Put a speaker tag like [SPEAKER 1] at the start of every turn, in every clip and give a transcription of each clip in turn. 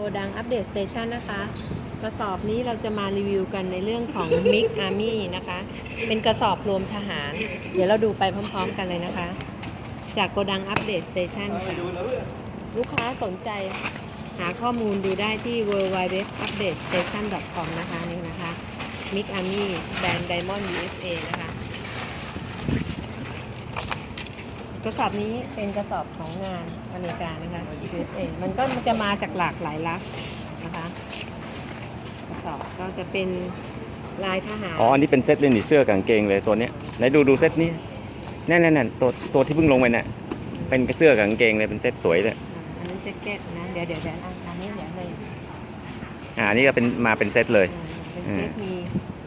[SPEAKER 1] กดังอัปเดตสเตชันนะคะ กระสอบนี้เราจะมารีวิวกันในเรื่องของ Mix Army นะคะ เป็นกระสอบรวมทหาร เดี๋ยวเราดูไปพร้อมๆกันเลยนะคะ จากโกดังอัปเดตสเตชันค่ะลูกค้าสนใจหาข้อมูลดูได้ที่ w w w u p d a t e s t a t i o n c o m นะคะนี่นะคะ Mix Army แบรนด์ Diamond USA นะคะ กระสอบนี้เป็นกระสอบของงานอเมริกานะคะ USA มันก็จะมาจากหลากหลายรัฐนะคะกระสอบก็จะเป็นลายทหาร
[SPEAKER 2] อ๋อ อันนี้เป็นเซตเลยนี่เสื้อกับกางเกงเลยตัวเนี้ยไหนดูดูเซตนี้นั่นนั่นนั่นตัวตัวที่เพิ่งลงไปน่ะเป็นเสื้อกับกางเกงเลยเป็นเซตสวยเลย
[SPEAKER 1] อันนั้นแจ็คเก็ตนะเดี๋ยวเดี๋ยวเดี๋ยวอันอันนี้เดี๋ยวเลย
[SPEAKER 2] อ่าอันนี้ก็เป็นมาเป็นเซตเลย
[SPEAKER 1] เป็นเซตมีกา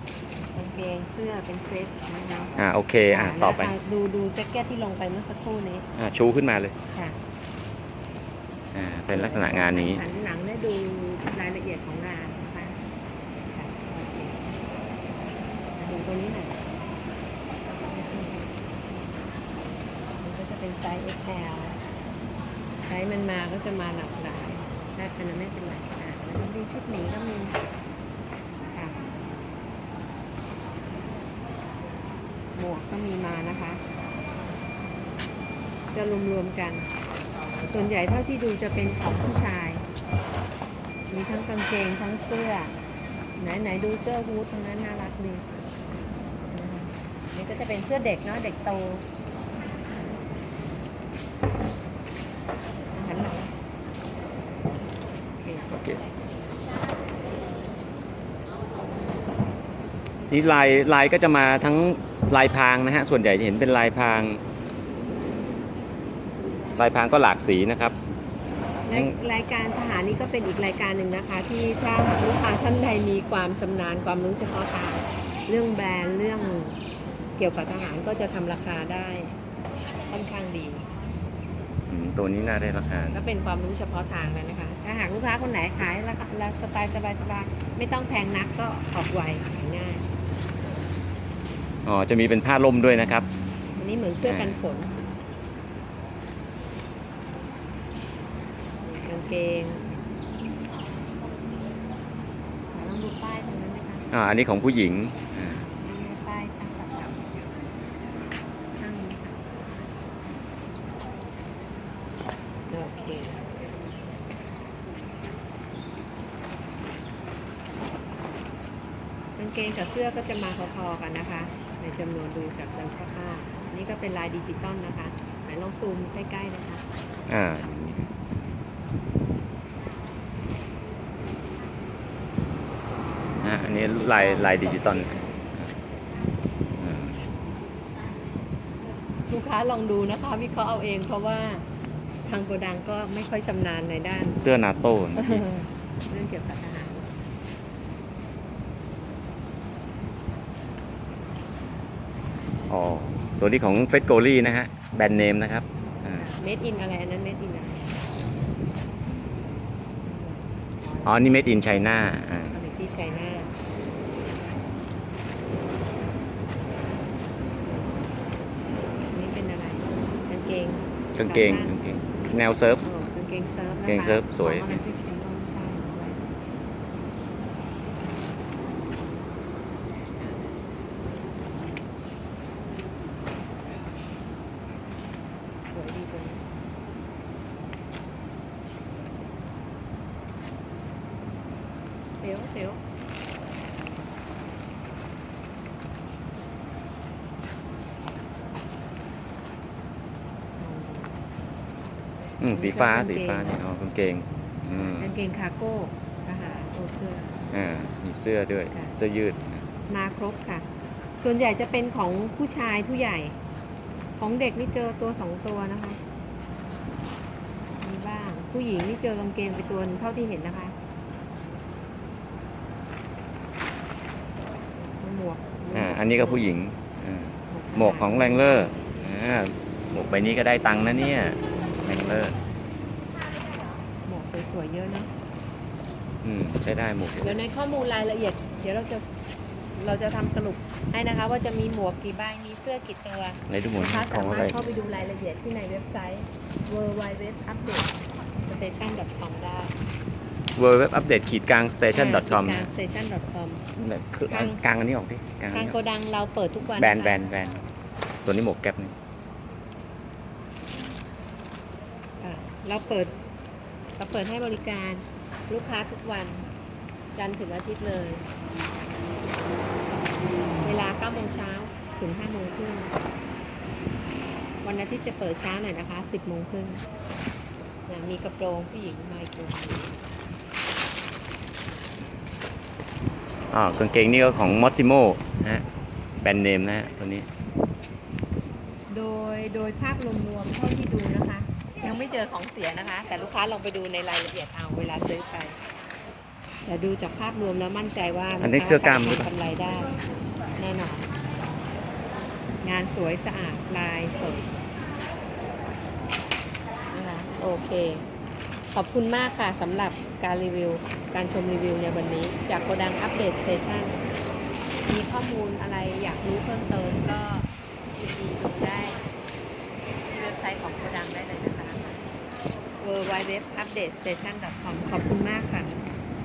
[SPEAKER 1] งเกงเสื้อเป็นเซตนะคะ
[SPEAKER 2] อ่าโอเคอ่าต่อไป
[SPEAKER 1] นะคะดูดูแจ็คเก็ตที่ลงไปเมื่อสักครู่นี้
[SPEAKER 2] อ่าชูขึ้นมาเลย
[SPEAKER 1] ค่ะ
[SPEAKER 2] อ่าเป็นลักษณะงานอย่างนี้
[SPEAKER 1] หันหลังได้ดูรายละเอียดของงานนะคะค่ะโอเคมาดูตัวนี้หน่อยมันก็จะเป็นไซส์ XL ไซส์มันมาก็จะมาหลากหลายถ้าขนาดไม่เป็นไรอะแล้วก็มีชุดหมีก็มีค่ะ หมวกก็มีมานะคะ จะรวมๆกัน ส่วนใหญ่เท่าที่ดูจะเป็นของผู้ชาย มีทั้งกางเกงทั้งเสื้อ ไหนไหนดูเสื้อฮูดตรงนั้นน่ารักดีนี่ก็จะเป็นเสื้อเด็กเนาะเด็กโตหันหลัง
[SPEAKER 2] โอเคนี่ลายลายก็จะมาทั้ง ลายพรางนะฮะส่วนใหญ่จะเห็นเป็นลายพราง ลายพรางก็หลากสีนะครับ
[SPEAKER 1] และรายการทหารนี่ก็เป็นอีกรายการหนึ่งนะคะ ที่ถ้าลูกค้าท่านใดมีความชำนาญความรู้เฉพาะทางเรื่องแบรนด์เรื่องเกี่ยวกับทหารก็จะทำราคาได้ค่อนข้างดี
[SPEAKER 2] อืมตัวนี้น่าได้ราคา
[SPEAKER 1] ก็เป็นความรู้เฉพาะทางเลยนะคะ ถ้าหากลูกค้าคนไหนขายราคาและสไตล์สบายๆไม่ต้องแพงนักก็ออกไวขายง่าย
[SPEAKER 2] อ๋อจะมีเป็นผ้าล่มด้วยนะครับ
[SPEAKER 1] อันนี้เหมือนเสื้อกันฝนกางเกงลองดูป้ายตรงนั้นนะคะ
[SPEAKER 2] อ่าอันนี้ของผู้หญิงอ่า
[SPEAKER 1] นี่ป้ายตั้งกับกับข้างนี้ค่ะโอเคกางเกงกับเสื้อก็จะมาพอๆกันนะคะ ในจำนวนดูจากดังผ้าๆอันนี้ก็เป็นลายดิจิตอลนะคะไหนลองซูมใกล้ๆนะคะ
[SPEAKER 2] อ่าอ่าอันนี้ลายลายดิจิตอลอ่า
[SPEAKER 1] ลูกค้าลองดูนะคะวิเคราะห์เอาเองเพราะว่าทางโกดังก็ไม่ค่อยชำนาญในด้าน
[SPEAKER 2] เสื้อนาโต้นะ
[SPEAKER 1] เรื่องเกี่ยวกับทหาร
[SPEAKER 2] อ๋อ ตัวนี้ของเฟสโกลี่นะฮะ แบรนด์เนมนะครับอ่า
[SPEAKER 1] เมดอินอะไรอันนั้นเมดอินอะไร
[SPEAKER 2] อ๋อ นี่เมดอินไชน่าอ่า
[SPEAKER 1] ผลิตที่ไชน่าอันนี้เป็นอะไรกางเกง
[SPEAKER 2] กางเกง
[SPEAKER 1] ขสั้น
[SPEAKER 2] กางเกงแนวเซิร์ฟ
[SPEAKER 1] โอ้กางเกงเซิร์ฟนะคะ
[SPEAKER 2] กางเกงเซิร์ฟสวย
[SPEAKER 1] ของอะไรที่เขียนว่าไม่ใช่อะไร สวยดีตัวนี้เดี๋ยวเดี๋ยว
[SPEAKER 2] อืมสีฟ้าสีฟ้าเนี่ยอ๋อกางเกงอืม
[SPEAKER 1] กางเกงคาร์โก้ทหารโอเสื้อ
[SPEAKER 2] อ่ามีเสื้อด้วย
[SPEAKER 1] ค่ะ
[SPEAKER 2] เสื้อยืด
[SPEAKER 1] มาครบค่ะ ส่วนใหญ่จะเป็นของผู้ชายผู้ใหญ่ ของเด็กนี่เจอตัวสองตัวนะคะ มีบ้าง ผู้หญิงนี่เจอกางเกงไปตัวหนึงเท่าที่เห็นนะคะ หมวก
[SPEAKER 2] อ่า อันนี้ก็ผู้หญิงอ่าหมวกของแรงเลอร์อ่าหมวกใบนี้ก็ได้ตังค์นะเนี่ยแรงเลอร์
[SPEAKER 1] หมวกสวยๆเยอะนะ
[SPEAKER 2] อืม ใช้ได้หมวก
[SPEAKER 1] เดี๋ยวในข้อมูลรายละเอียด เดี๋ยวเราจะ เราจะทำสรุปให้นะคะว่าจะมีหมวกกี่ใบมีเสื้อกี่ตัว
[SPEAKER 2] ในทุกหมวด
[SPEAKER 1] ลูกค้า
[SPEAKER 2] ข
[SPEAKER 1] สา
[SPEAKER 2] องอะ
[SPEAKER 1] มาร
[SPEAKER 2] ไร
[SPEAKER 1] ถเข้าไปดูรายละเอียดที่ในเว็บไซต์ w w w u p d a t e s t a t i o n c o m ได้
[SPEAKER 2] w w w อัปเดตขีดกลาง station com
[SPEAKER 1] กลาง
[SPEAKER 2] นะ
[SPEAKER 1] station com
[SPEAKER 2] คือ
[SPEAKER 1] ทาง
[SPEAKER 2] กลางอันนี้ออกดิกลางอัน
[SPEAKER 1] ทาง
[SPEAKER 2] นี้
[SPEAKER 1] โก
[SPEAKER 2] ออก
[SPEAKER 1] ดังเราเปิดทุกวัน
[SPEAKER 2] แบรนด์ะ
[SPEAKER 1] คะ
[SPEAKER 2] แบรนด์แบรนด์ตัวนี้หมวกแก๊ปนี่
[SPEAKER 1] ค่ะเราเปิดเราเปิดให้บริการลูกค้าทุกวัน จันทร์ถึงอาทิตย์เลย เวลา9โมงเช้าถึง5โมงครึ่งวันอาทิตย์จะเปิดช้าหน่อยนะคะ 10โมงครึ่งเนี่ยมีกระโปรงผู้หญิงมาอีกตัว
[SPEAKER 2] อ๋อกางเกงนี่ก็ของ Mossimo นะฮะแบรนด์เนมนะฮะตัวนี้
[SPEAKER 1] โดยโดยภาพรวมๆเท่าที่ดูนะคะ ยังไม่เจอของเสียนะคะ แต่ลูกค้าลองไปดูในรายละเอียดเอาเวลาซื้อไป แต่ดูจากภาพรวมแล้วมั่นใจว่า
[SPEAKER 2] อันนี้เสื้อกล้ามหรือเปล่า
[SPEAKER 1] ทำกำไรได้ แน่นอน งานสวยสะอาดลายสดนะคะโอเค ขอบคุณมากค่ะสำหรับการรีวิว การชมรีวิวในวันนี้ จากโกดังอัปเดตสเตชันมีข้อมูลอะไรอยากรู้เพิ่มเติมก็ยินดีดูได้ที่เว็บไซต์ของโกดังได้เลยนะคะ w w w u p d a t e s t a t i o n c o m ขอบคุณมากค่ะ